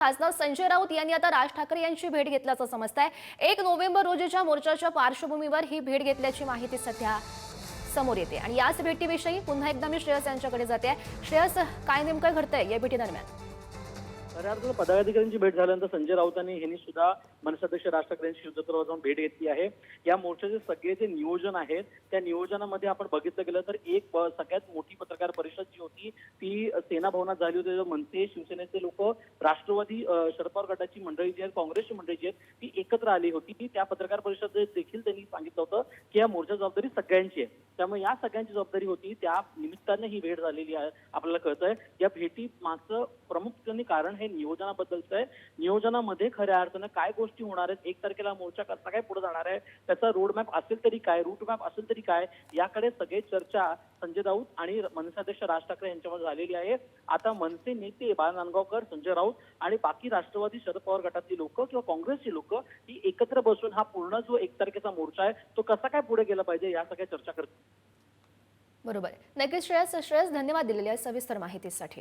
खासदार संजय राऊत यांनी आता राज ठाकरे यांची भेट घेतल्याचं समजत आहे एक नोव्हेंबर रोजीच्या मोर्चाच्या पार्श्वभूमीवर ही भेट घेतल्याची माहिती सध्या समोर येते. आणि याच भेटीविषयी पुन्हा एकदा मी श्रेयस यांच्याकडे जाते. श्रेयस काय नेमकं घडतंय या भेटीदरम्यान? खऱ्या अर्थानं पदाधिकाऱ्यांची भेट झाल्यानंतर संजय राऊतांनी यांनी सुद्धा मनसाध्यक्ष राज ठाकरे यांची जाऊन भेट घेतली आहे. या मोर्चाचे सगळे जे नियोजन आहेत त्या नियोजनामध्ये आपण बघितलं गेलं तर एक सगळ्यात मोठी पत्रकार परिषद जी होती ती सेना भवनात झाली होती. म्हणते शिवसेनेचे लोक राष्ट्रवादी शरद पवार गटाची मंडळी जी आहेत काँग्रेसची मंडळी जी आहेत ती एकत्र आली होती. त्या पत्रकार परिषदेत देखील त्यांनी सांगितलं होतं की या मोर्चा जबाबदारी सगळ्यांची आहे. त्यामुळे या सगळ्यांची जबाबदारी होती. त्या निमित्ताने ही भेट झालेली आहे आपल्याला कळतंय. या भेटी मागचं प्रमुख कारण हे नियोजनाबद्दलचं आहे. नियोजनामध्ये खऱ्या अर्थानं काय गोष्टी होणार आहेत एक तारखेला मोर्चा कसा काय पुढे जाणार आहे त्याचा रोड मॅप असेल तरी काय रूट मॅप असेल तरी काय याकडे सगळे चर्चा संजय राऊत आणि मनसाध्यक्ष राज ठाकरे यांच्यामध्ये झालेली आहे. आता मनसे नेते बाळा नांदगावकर संजय राऊत आणि बाकी राष्ट्रवादी शरद पवार गटातली लोक किंवा काँग्रेसची लोक ही एकत्र बसून हा पूर्ण जो एक तारखेचा मोर्चा आहे तो कसा काय पुढे गेला पाहिजे या सगळ्या चर्चा करतील? बरोबर. नक्कीच श्रेयस श्रेयस धन्यवाद दिलेल्या सविस्तर माहितीसाठी.